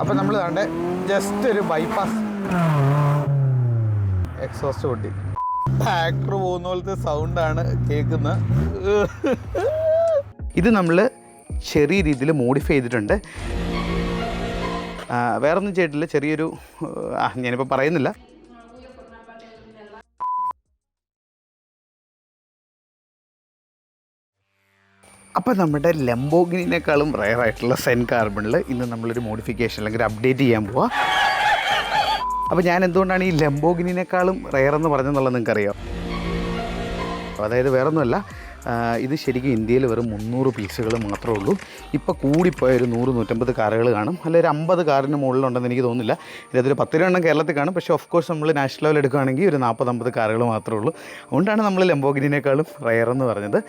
അപ്പം നമ്മൾ താണ്ടെ ജസ്റ്റ് ഒരു ബൈപ്പാസ് എക്സോസ്റ്റ് പൊട്ടി. ട്രാക്ടർ പോകുന്ന പോലത്തെ സൗണ്ടാണ് കേൾക്കുന്നത്. ഇത് നമ്മൾ ചെറിയ രീതിയിൽ മോഡിഫൈ ചെയ്തിട്ടുണ്ട്. വേറൊന്നും ചെയ്തിട്ടില്ല. ചെറിയൊരു ഞാനിപ്പോൾ പറയുന്നില്ല. അപ്പോൾ നമ്മുടെ ലംബോഗിനേക്കാളും റയർ ആയിട്ടുള്ള സെൻ കാർബണിൽ ഇന്ന് നമ്മളൊരു മോഡിഫിക്കേഷൻ അല്ലെങ്കിൽ അപ്ഡേറ്റ് ചെയ്യാൻ പോവാ. അപ്പോൾ ഞാൻ എന്തുകൊണ്ടാണ് ഈ ലംബോഗിനേക്കാളും റയർ എന്ന് പറഞ്ഞെന്നുള്ളത് നിങ്ങൾക്കറിയാം. അതായത് വേറൊന്നുമല്ല ഇത് ശരിക്കും ഇന്ത്യയിൽ വെറും മുന്നൂറ് പീസുകൾ മാത്രമേ ഉള്ളൂ. ഇപ്പോൾ കൂടിപ്പോയ ഒരു നൂറ് നൂറ്റമ്പത് കാറുകൾ കാണും. അല്ല ഒരു അമ്പത് കാറിന് മുകളിലുണ്ടെന്ന് എനിക്ക് തോന്നുന്നില്ല. ഇതിലൊരു പത്ത് എണ്ണം കേരളത്തിൽ കാണും. പക്ഷേ ഓഫ് കോഴ്സ് നമ്മൾ നാഷണൽ ലെവൽ എടുക്കുകയാണെങ്കിൽ ഒരു നാൽപ്പത് കാറുകൾ മാത്രമേ ഉള്ളൂ. അതുകൊണ്ടാണ് നമ്മൾ ലംബോഗിനേക്കാളും റയർ എന്ന് പറഞ്ഞത്.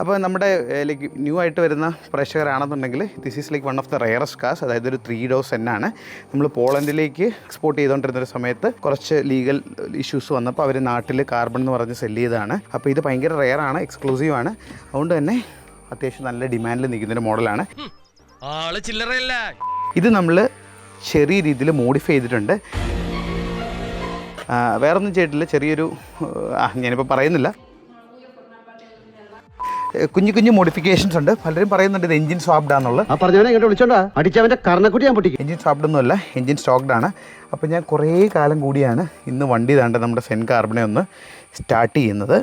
അപ്പോൾ നമ്മുടെ ലൈക്ക് ന്യൂ ആയിട്ട് വരുന്ന പ്രേക്ഷകരാണെന്നുണ്ടെങ്കിൽ this is like one of the rarest cars അതായത് ഒരു ത്രീ ഡോസ് ആണ്. നമ്മൾ പോളണ്ടിലേക്ക് എക്സ്പോർട്ട് ചെയ്തുകൊണ്ടിരുന്ന ഒരു സമയത്ത് കുറച്ച് ലീഗൽ ഇഷ്യൂസ് വന്നപ്പോൾ അവർ നാട്ടിൽ കാർബൺ എന്ന് പറഞ്ഞ് സെല്ല് ചെയ്തതാണ്. അപ്പോൾ ഇത് ഭയങ്കര റയറാണ് എക്സ്ക്ലൂസീവ് ആണ്. അതുകൊണ്ട് തന്നെ അത്യാവശ്യം നല്ല ഡിമാൻഡിൽ നിൽക്കുന്നൊരു മോഡലാണ് ഇത് നമ്മൾ ചെറിയ രീതിയിൽ മോഡിഫൈ ചെയ്തിട്ടുണ്ട്. വേറൊന്നും ചെയ്തിട്ടില്ല ചെറിയൊരു ഞാനിപ്പോൾ പറയുന്നില്ല. കുഞ്ഞു കുഞ്ഞു മോഡിഫിക്കേഷൻസ് ഉണ്ട്. പലരും പറയുന്നുണ്ട് ഇത് എഞ്ചിൻ സ്വാപ്ഡ് ആണെന്നുള്ളത്. ആ പറഞ്ഞവനെ ഇങ്ങോട്ട് വിളിച്ചോണ്ടാ. അടിച്ചവന്റെ കർണക്കുട്ടി ഞാൻ പൊട്ടിക്കും. എഞ്ചിൻ സ്വാപ്ഡ് ഒന്നുമല്ല എഞ്ചിൻ സ്റ്റോക്ഡ് ആണ്. അപ്പോൾ ഞാൻ കുറേ കാലം കൂടിയാണ് ഇന്ന് വണ്ടി താണ്ട് നമ്മുടെ സെൻ കാർബണെ ഒന്ന് സ്റ്റാർട്ട് ചെയ്യുന്നത്.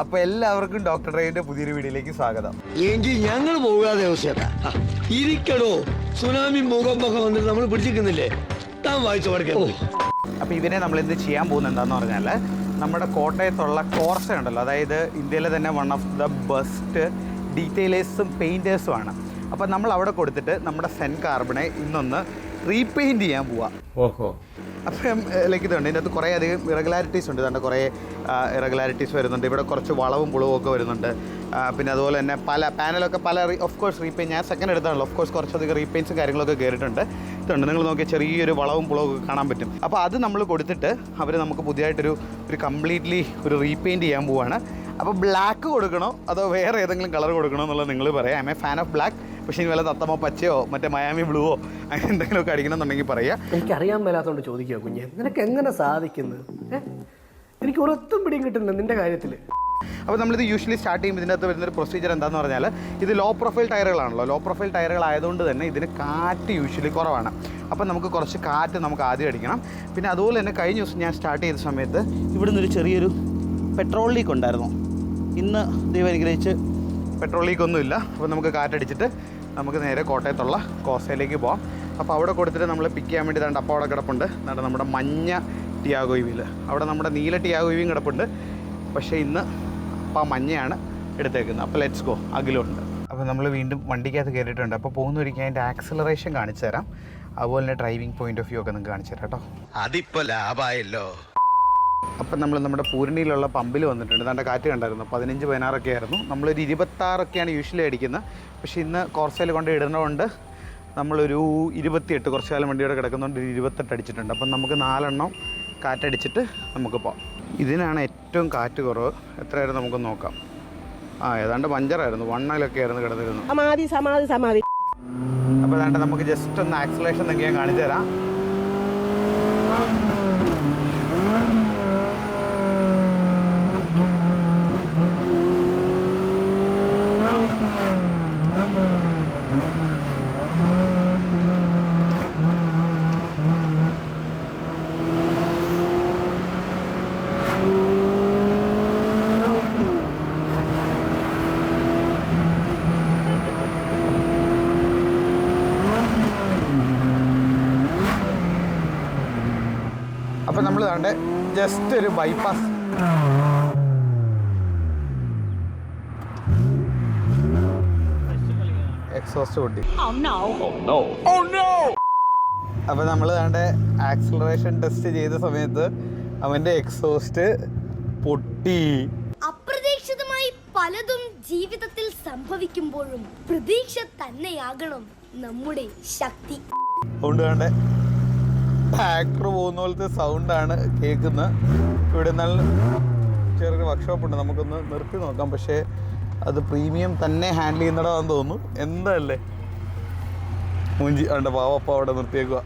അപ്പോൾ എല്ലാവർക്കും ഡോക്ടർ ഡ്രൈവിന്റെ പുതിയൊരു വീഡിയോയിലേക്ക് സ്വാഗതം. എങ്കിൽ ഞങ്ങൾ പോകാതെ ഇരിക്കണോ സുനാമി വന്നിട്ട് നമ്മൾ പിടിച്ചിരിക്കുന്നില്ലേ? താൻ വായിച്ചു പഠിക്കാൻ അപ്പോൾ ഇതിനെ നമ്മൾ എന്ത് ചെയ്യാൻ പോകുന്ന എന്താന്ന് പറഞ്ഞാൽ നമ്മുടെ കോട്ടയത്തുള്ള കോർസ ഉണ്ടല്ലോ അതായത് ഇന്ത്യയിലെ തന്നെ വൺ ഓഫ് ദ ബെസ്റ്റ് ഡീറ്റെയിലേഴ്സും പെയിന്റേഴ്സും ആണ്. അപ്പോൾ നമ്മൾ അവിടെ കൊടുത്തിട്ട് നമ്മുടെ സെൻ കാർബണെ ഇന്നൊന്ന് റീപെയിന്റ് ചെയ്യാൻ പോവാം. ഓഹോ. അപ്പം ലൈക്ക് ഇതുണ്ട്. ഇതിനകത്ത് കുറേ അധികം ഇറഗുലാരിറ്റീസ് ഉണ്ട്. ഇതുണ്ട് കുറേ ഇറഗുലാരിറ്റീസ് വരുന്നുണ്ട്. ഇവിടെ കുറച്ച് വളവും പുളവും ഒക്കെ വരുന്നുണ്ട്. പിന്നെ അതുപോലെ തന്നെ പല പാനലൊക്കെ പല ഓഫ് കോഴ്സ് റീപെയിൻ ഞാൻ സെക്കൻഡ് എടുത്താണല്ലോ. ഓഫ് കോഴ്സ് കുറച്ചധികം റീപെയിൻസും കാര്യങ്ങളൊക്കെ കയറിയിട്ടുണ്ട് ഇതുണ്ട്. നിങ്ങൾ നോക്കിയാൽ ചെറിയൊരു വളവും പുളവും ഒക്കെ കാണാൻ പറ്റും. അപ്പോൾ അത് നമ്മൾ കൊടുത്തിട്ട് അവർ നമുക്ക് പുതിയതായിട്ടൊരു ഒരു കംപ്ലീറ്റ്ലി ഒരു റീപെയിന്റ് ചെയ്യാൻ പോവാണ്. അപ്പോൾ ബ്ലാക്ക് കൊടുക്കണോ? അതോ വേറെ ഏതെങ്കിലും കളർ കൊടുക്കണോ എന്നുള്ളത് നിങ്ങൾ പറയാം. I'm a fan of black പക്ഷേ ഇനി വല്ല തത്തമ്മ പച്ചയോ മറ്റേ മയാമി ബ്ലൂവോ അങ്ങനെ എന്തെങ്കിലുമൊക്കെ അടിക്കണമെന്നുണ്ടെങ്കിൽ പറയാം എനിക്കറിയാൻ മേലാത്തതുകൊണ്ട് ചോദിക്കുക കുഞ്ഞെ. നിനക്ക് എങ്ങനെ സാധിക്കുന്നത് എനിക്ക് ഒരൊത്തും പിടിയും കിട്ടുന്നില്ല നിന്റെ കാര്യത്തിൽ അപ്പോൾ നമ്മളിത് യൂഷ്വലി സ്റ്റാർട്ട് ചെയ്യുമ്പോൾ ഇതിനകത്ത് വരുന്നൊരു പ്രൊസീജിയർ എന്താണെന്ന് പറഞ്ഞാൽ ഇത് ലോ പ്രൊഫൈൽ ടയറുകളാണല്ലോ ലോ പ്രൊഫൈൽ ടയറുകൾ ആയതുകൊണ്ട് തന്നെ ഇതിന് കാറ്റ് യൂഷ്വലി കുറവാണ്. അപ്പോൾ നമുക്ക് കുറച്ച് കാറ്റ് നമുക്ക് ആദ്യം അടിക്കണം. പിന്നെ അതുപോലെ തന്നെ കഴിഞ്ഞ ദിവസം ഞാൻ സ്റ്റാർട്ട് ചെയ്ത സമയത്ത് ഇവിടുന്ന് ഒരു ചെറിയൊരു പെട്രോൾ ലീക്ക് ഉണ്ടായിരുന്നു. ഇന്ന് ദൈവം അനുഗ്രഹിച്ച് പെട്രോൾ ലീക്ക് ഒന്നുമില്ല. അപ്പോൾ നമുക്ക് കാറ്റടിച്ചിട്ട് നമുക്ക് നേരെ കോട്ടയത്തുള്ള കോസയിലേക്ക് പോകാം അപ്പോൾ അവിടെ കൊടുത്തിട്ട് നമ്മൾ പിക്ക് ചെയ്യാൻ വേണ്ടി ദാണ്ട് അപ്പോൾ അവിടെ കിടപ്പുണ്ട്. എന്നിട്ട് നമ്മുടെ മഞ്ഞ ടിയാഗോ അവിടെ നമ്മുടെ നീല ടിയാഗോ ഇവിയും കിടപ്പുണ്ട്. പക്ഷേ ഇന്ന് അപ്പോൾ ആ മഞ്ഞയാണ് എടുത്തേക്കുന്നത്. അപ്പോൾ ലെറ്റ്സ് ഗോ അഖിലുണ്ട് അപ്പോൾ നമ്മൾ വീണ്ടും വണ്ടിക്കകത്ത് കയറിയിട്ടുണ്ട്. അപ്പോൾ പോകുന്ന ഒരിക്കൽ അതിന്റെ ആക്സലറേഷൻ കാണിച്ചു തരാം അതുപോലെ തന്നെ ഡ്രൈവിംഗ് പോയിന്റ് ഓഫ് വ്യൂ ഒക്കെ നിങ്ങൾക്ക് കാണിച്ചു തരാം കേട്ടോ. അതിപ്പോൾ ലാഭായല്ലോ. അപ്പം നമ്മൾ നമ്മുടെ പൂരണിയിലുള്ള പമ്പിൽ വന്നിട്ടുണ്ട്. നല്ല കാറ്റ് കണ്ടായിരുന്നു. പതിനഞ്ച് പതിനാറൊക്കെ ആയിരുന്നു. നമ്മളൊരു ഇരുപത്താറൊക്കെയാണ് യൂഷ്വലി അടിക്കുന്നത് പക്ഷേ ഇന്ന് കോർസയിൽ കൊണ്ട് ഇടുന്നതുകൊണ്ട് നമ്മളൊരു ഇരുപത്തിയെട്ട് കുറച്ച് കാലം വണ്ടിയോടെ കിടക്കുന്നതുകൊണ്ട് ഒരു ഇരുപത്തെട്ട് അടിച്ചിട്ടുണ്ട്. അപ്പം നമുക്ക് നാലെണ്ണം കാറ്റടിച്ചിട്ട് നമുക്ക് പോകാം ഇതിനാണ് ഏറ്റവും കാറ്റ് കുറവ്. എത്രയായിരുന്നു നമുക്ക് നോക്കാം. ആ ഏതാണ്ട് പഞ്ചറായിരുന്നു. വണ്ണയിലൊക്കെ ആയിരുന്നു കിടന്നിരുന്നു സമാധി സമാധി സമാധി. അപ്പോൾ ഏതാണ്ട് നമുക്ക് ജസ്റ്റ് ഒന്ന് ആക്സലേഷൻ എന്നൊക്കെ ഞാൻ കാണിച്ചു തരാം അപ്പോൾ നമ്മൾ താണ്ട് ജസ്റ്റ് ഒരു ബൈപ്പാസ് എക്സോസ്റ്റ് പൊട്ടി. അപ്പോൾ നമ്മൾ താണ്ട് ആക്സിലറേഷൻ ടെസ്റ്റ് ചെയ്ത സമയത്ത് അവന്റെ എക്സോസ്റ്റ് പൊട്ടി. അപ്രതീക്ഷിതമായി പലതും ജീവിതത്തിൽ സംഭവിക്കുമ്പോഴും പ്രതീക്ഷ തന്നെയാകണം നമ്മുടെ ശക്തി. അതുകൊണ്ട് ട്രാക്ടർ പോകുന്ന പോലത്തെ സൗണ്ടാണ് കേൾക്കുന്നത്. ഇവിടെ നല്ല ചെറിയൊരു വർക്ക്ഷോപ്പ് ഉണ്ട്. നമുക്കൊന്ന് നിർത്തി നോക്കാം. പക്ഷേ അത് പ്രീമിയം തന്നെ ഹാൻഡിൽ ചെയ്യുന്നതാണെന്ന് തോന്നുന്നു. എന്തല്ലേ? മുഞ്ചി അവന്റെ പാവപ്പ അവിടെ നിർത്തിയേക്കുക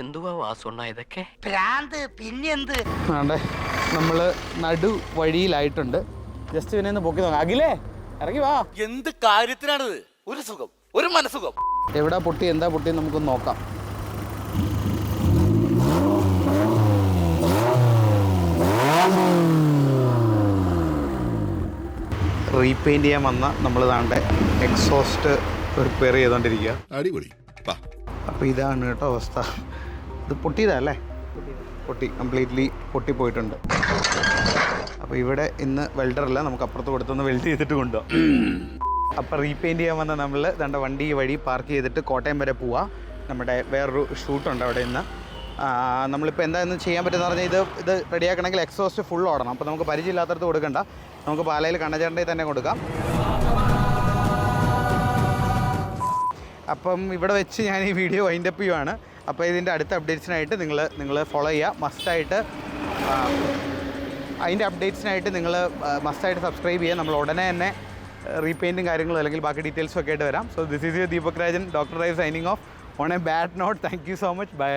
എന്തുവാ വാസുണ്ണ ഇതൊക്കെ? ആണ്ടേ നമ്മൾ നടു വഴിയിലായിട്ടുണ്ട്. ജസ്റ്റ് പിന്നെ ഒന്ന് പൊക്കി നോക്കാം. അഖിലേ ഇറങ്ങി വാ. എന്ത് കാര്യത്തിനാണിത്? ഒരു സുഖം ഒരു മനസുഖം എവിടെ പൊട്ടി എന്താ പൊട്ടി നമുക്ക് നോക്കാം. റീപെയിന്റ് ചെയ്യാൻ വന്ന നമ്മൾ താണ്ടെ എക്സോസ്റ്റ് റിപ്പയർ ചെയ്തുകൊണ്ടിരിക്കുക അടിപൊളി. അപ്പോൾ ഇതാണ് കേട്ടോ അവസ്ഥ. ഇത് പൊട്ടിയതല്ലേ പൊട്ടി കംപ്ലീറ്റ്ലി പൊട്ടിപ്പോയിട്ടുണ്ട് അപ്പോൾ ഇവിടെ ഇന്ന് വെൽഡറല്ല നമുക്ക് അപ്പുറത്ത് കൊടുത്തൊന്ന് വെൽഡ് ചെയ്തിട്ട് കൊണ്ടുപോകാം അപ്പോൾ റീപെയിന്റ് ചെയ്യാൻ വന്ന നമ്മൾ ദണ്ട വണ്ടി വഴി പാർക്ക് ചെയ്തിട്ട് കോട്ടയം വരെ പോവാം. നമ്മുടെ വേറൊരു ഷൂട്ടുണ്ട് അവിടെ നിന്ന് നമ്മളിപ്പോൾ എന്താണെന്ന് ചെയ്യാൻ പറ്റുന്ന പറഞ്ഞാൽ ഇത് ഇത് റെഡിയാക്കണമെങ്കിൽ എക്സോസ്റ്റ് ഫുൾ ഓടണം. അപ്പോൾ നമുക്ക് പരിചയമില്ലാത്തടത്ത് കൊടുക്കണ്ട. നമുക്ക് പാലയിൽ കണ്ണചേണ്ടി തന്നെ കൊടുക്കാം. അപ്പം ഇവിടെ വെച്ച് ഞാൻ ഈ വീഡിയോ വൈൻഡപ്പ് ചെയ്യുവാണ്. അപ്പോൾ ഇതിന്റെ അടുത്ത അപ്ഡേറ്റ്സിനായിട്ട് നിങ്ങൾ നിങ്ങൾ ഫോളോ ചെയ്യുക മസ്റ്റായിട്ട് അതിന്റെ അപ്ഡേറ്റ്സിനായിട്ട് നിങ്ങൾ മസ്റ്റായിട്ട് സബ്സ്ക്രൈബ് ചെയ്യുക നമ്മൾ ഉടനെ തന്നെ റീപെയിന്റും കാര്യങ്ങളും അല്ലെങ്കിൽ ബാക്കി ഡീറ്റെയിൽസും ഒക്കെ ആയിട്ട് വരാം. So this is you Deepak Rajan doctor drive signing off on a bad note thank you so much bye